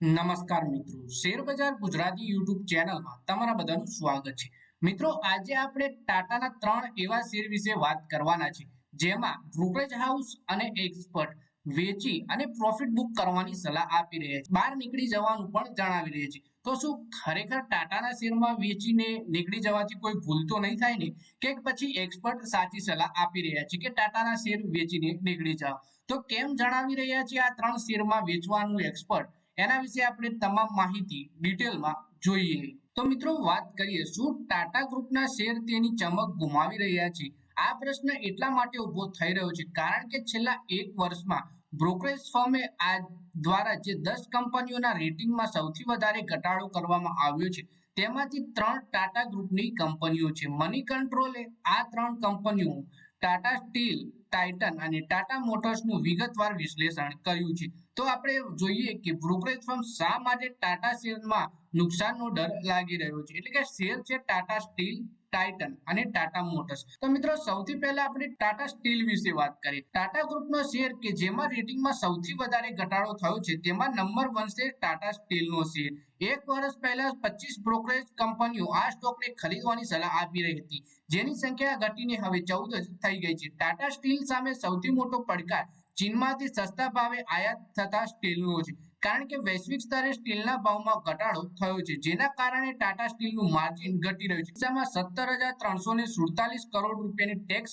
નમસ્કાર મિત્રો. શેરબજાર ગુજરાતી યુટ્યુબ ચેનલમાં તમારા બધાનું સ્વાગત છે. મિત્રો, આજે આપણે ટાટાના ત્રણ એવા શેર વિશે વાત કરવાના છે, જેમાં બ્રોકરેજ હાઉસ અને એક્સપર્ટ વેચી અને પ્રોફિટ બુક કરવાની સલાહ આપી રહ્યા છે. બહાર નીકળી જવાનું પણ જણાવી રહ્યા છે. તો શું ખરેખર ટાટાના શેરમાં વેચીને નીકળી જવાથી કોઈ ભૂલ તો નહીં થાય ને? કે પછી એક્સપર્ટ સાચી સલાહ આપી રહ્યા છે કે ટાટાના શેર વેચીને નીકળી જાઓ? તો કેમ જણાવી રહ્યા છે આ ત્રણ શેરમાં વેચવાનું એક્સપર્ટ? એના વિશે આપણે તમામ માહિતી ડિટેલમાં જોઈએ. તો મિત્રો વાત કરીએ, શું ટાટા ગ્રુપના શેર તેની ચમક ગુમાવી રહ્યા છે? આ પ્રશ્ન એટલા માટે ઊભો થઈ રહ્યો છે કારણ કે છેલ્લા એક વર્ષમાં બ્રોકરેજ ફર્મે આ દ્વારા જે દસ કંપનીઓના રેટિંગમાં સૌથી વધારે ઘટાડો કરવામાં આવ્યો છે, તેમાંથી ત્રણ ટાટા ગ્રુપની કંપનીઓ છે. મની કંટ્રોલે આ ત્રણ કંપનીઓ ટાટા સ્ટીલ ટાઇટન અને ટાટા મોટર્સનું વિગતવાર વિશ્લેષણ કર્યું છે. તો આપણે જોઈએ કે બ્રોકરેજ ફર્મ શા માટે ટાટા શેરમાં નુકસાનનો ડર લાગી રહ્યો છે. એટલે કે શેર છે ટાટા સ્ટીલ ટાઇટન અને ટાટા મોટર્સ તો મિત્રો, સૌથી પહેલા આપણે ટાટા સ્ટીલ વિશે વાત કરીએ. ટાટા ગ્રુપનો શેર કે જેમાં રેટિંગમાં સૌથી વધારે ઘટાડો થયો છે, તેમાં નંબર વન છે ટાટા સ્ટીલનો શેર એક વર્ષ પહેલા પચીસ બ્રોકરેજ કંપનીઓ આ સ્ટોકને ખરીદવાની સલાહ આપી રહી હતી. જેની સંખ્યા ઘટીને હવે ચૌદ થઈ ગઈ છે. ટાટા સ્ટીલ સામે સૌથી મોટો પડકાર ચીનમાંથી સસ્તા ભાવે આયાત થતા સ્ટીલનો છે. કારણ કે વૈશ્વિક સ્તરે સ્ટીલના ભાવમાં ઘટાડો થયો છે, જેના કારણે ટાટા સ્ટીલનું માર્જિન ઘટી રહ્યું છે. કિસ્સામાં સત્તર હજાર ત્રણસો ને સુડતાલીસ કરોડ રૂપિયાની ટેક્સ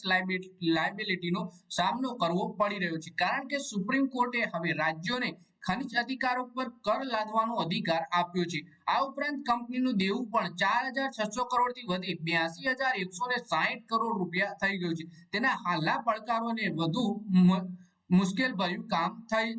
લાયબિલિટીનો સામનો કરવો પડી રહ્યો છે. કારણ કે સુપ્રીમ કોર્ટે હવે રાજ્યોને ખનિજ અધિકારો પર કર લાદવાનો અધિકાર આપ્યો છે. આ ઉપરાંત કંપનીનું દેવું પણ ચાર હજાર છસો કરોડથી વધી બ્યાસી હજાર એકસો ને સાહીઠ કરોડ રૂપિયા થઈ ગયું છે. તેના હાલના પડકારોને વધુ મુશ્કેલ ભર્યું કામ થઈ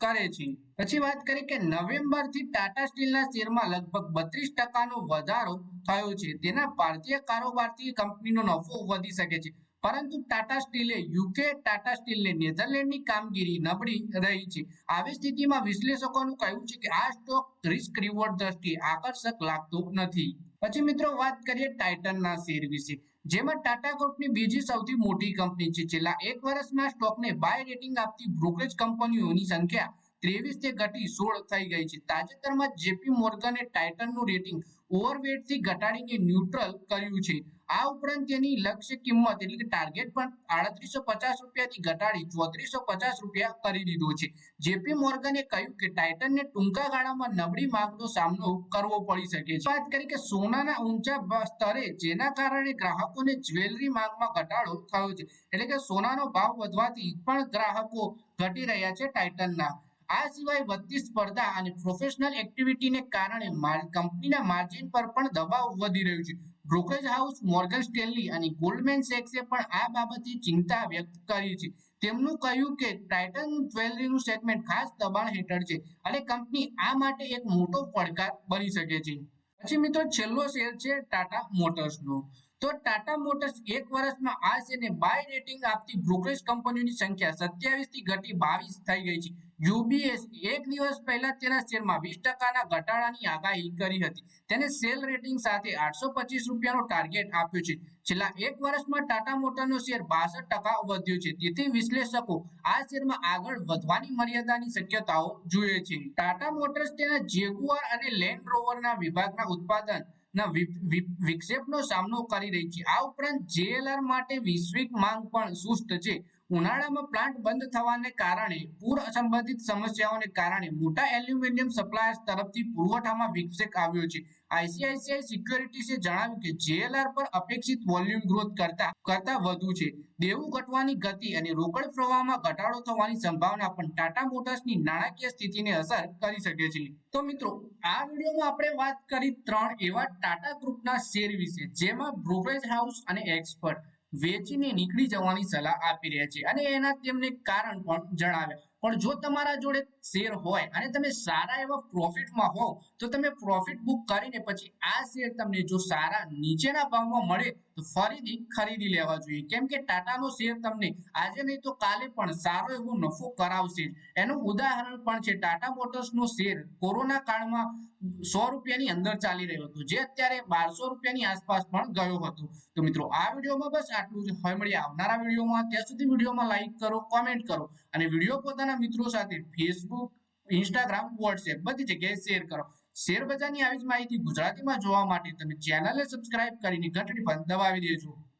કરે છે. પછી વાત કરીએ કે નવેમ્બરથી ટાટા સ્ટીલના શેરમાં લગભગ બત્રીસ ટકાનો વધારો થયો છે. તેના ભારતીય કારોબારથી કંપનીનો નફો વધી શકે છે. પરંતુ ટાટા સ્ટીલે યુકે ટાટા સ્ટીલને નેધરલેન્ડની કામગીરી નબળી રહી છે. આવી સ્થિતિમાં વિશ્લેષકોનું કહેવું છે કે આ સ્ટોક રિસ્ક રિવોર્ડ દ્રષ્ટિએ આકર્ષક લાગતો નથી. પછી મિત્રો વાત કરીએ ટાઇટનના શેર વિશે. જેમાં ટાટા ગ્રુપની બીજી સૌથી મોટી કંપની છે. છેલ્લા એક વર્ષમાં સ્ટોકને બાય રેટિંગ આપતી બ્રોકરેજ કંપનીઓની સંખ્યા ત્રેવીસથી ઘટી સોળ થઈ ગઈ છે. તાજેતરમાં જેપી મોર્ગને ટાઇટનનું રેટિંગ ઓવરવેટથી ઘટાડીને ન્યુટ્રલ કર્યું છે. આ ઉપરાંત તેની લક્ષ્ય કિંમત એટલે કે ટાર્ગેટ પણ આડત્રીસો પચાસ રૂપિયાથી ઘટાડી ચોત્રીસો પચાસ રૂપિયા કરી દીધો છે. જેપી મોર્ગને કહ્યું કે ટાઇટનને ટૂંકા ગાળામાં નબળી માંગનો સામનો કરવો પડી શકે છે. વાત કરી કે સોનાના ઊંચા સ્તરે જેના કારણે ગ્રાહકોને જ્વેલરી માંગમાં ઘટાડો થયો છે. એટલે કે સોનાનો ભાવ વધવાથી પણ ગ્રાહકો ઘટી રહ્યા છે ટાઇટનના. આ સિવાય વધતી સ્પર્ધા અને પ્રોફેશનલ એક્ટિવિટીને કારણે કંપનીના માર્જિન પર પણ દબાવ વધી રહ્યું છે. બ્રોકરેજ હાઉસ મોર્ગન સ્ટેનલી અને ગોલ્ડમેન સેક્સે પણ આ બાબતે ચિંતા વ્યક્ત કરી છે. તેમનું કહ્યું કે ટાઇટન જ્વેલરીનું સેગમેન્ટ ખાસ દબાણ હેઠળ છે અને કંપની આ માટે એક મોટો પડકાર બની શકે છે. પછી મિત્રો છેલ્લો શેર છે ટાટા મોટર્સનો. તો ટાટા મોટર્સ એક વર્ષમાં આ શેરને બાય રેટિંગ આપતી બ્રોકરેજ કંપનીઓની સંખ્યા સત્યાવીસથી ઘટી બાવીસ થઈ ગઈ છે. યુબીએસ એક દિવસ પહેલા તેના શેરમાં વીસ ટકાના ઘટાડાની આગાહી કરી હતી. તેને સેલ રેટિંગ સાથે આઠસો પચીસ રૂપિયાનો ટાર્ગેટ આપ્યો છે. છેલ્લા એક વર્ષમાં ટાટા મોટરનો શેર બાસઠ ટકા વધ્યો છે. તેથી વિશ્લેષકો આ શેરમાં આગળ વધવાની મર્યાદાની શક્યતાઓ જુએ છે. ટાટા મોટર્સ તેના જેગુઆર અને લેન્ડ રોવરના વિભાગના ઉત્પાદન ના વિક્ષેપનો સામનો કરી રહી છે. આ ઉપરાંત જેએલઆર માટે વૈશ્વિક માંગ પણ સુસ્ત છે. ઉનાળામાં પ્લાન્ટ બંધ થવાને કારણે, પૂર સંબંધિત સમસ્યાઓને કારણે મોટા એલ્યુમિનિયમ સપ્લાયર્સ તરફથી પુરવઠામાં વિક્ષેપ આવ્યો છે. આઈસીઆઈસીઆઈ સિક્યોરિટીસે જણાવ્યું કે જેએલઆર પર અપેક્ષિત વોલ્યુમ ગ્રોથ કરતા કરતા વધુ છે. દેવું ઘટવાની ગતિ અને રોકડ પ્રવાહમાં ઘટાડો થવાની સંભાવના પણ ટાટા મોટર્સની નાણાકીય સ્થિતિને અસર કરી શકે છે. તો મિત્રો, આ વિડીયોમાં આપણે વાત કરી ત્રણ એવા ટાટા ગ્રુપના શેર વિશે, જેમાં બ્રોકરેજ હાઉસ અને એક્સપર્ટ વેચીને નીકળી જવાની સલાહ આપી રહ્યા છે અને એના તેમને કારણ પણ જણાવે પણ જો તમારા જોડે શેર હોય અને તમે સારા એવા પ્રોફિટમાં હો તો તમે પ્રોફિટ બુક કરીને પછી આ શેર તમને જો સારા નીચેના ભાવમાં મળે તો ફરીથી ખરીદી લેવા જોઈએ. કેમ કે ટાટાનો શેર તમને આજે નહીં તો કાલે પણ સારો એવો નફો કરાવશે. એનું ઉદાહરણ પણ છે, ટાટા મોટર્સનો શેર કોરોના કાળમાં સો રૂપિયાની અંદર ચાલી રહ્યો હતો. જે અત્યારે બારસો રૂપિયાની આસપાસ પણ ગયો હતો. તો મિત્રો, આ વિડીયોમાં બસ આટલું જ. હવે મળીએ આવનારા વિડીયોમાં. ત્યાં સુધી વિડીયોમાં લાઈક કરો, કોમેન્ટ કરો અને વીડિયો પોતાના મિત્રો સાથે ફેસબુક ઇન્સ્ટાગ્રામ વોટ્સએપ બધી જગ્યાએ શેર કરો. શેર બજારની આવી જ માહિતી ગુજરાતીમાં જોવા માટે તમે ચેનલને સબસ્ક્રાઇબ કરીને ઘંટડી પણ દબાવી દેજો.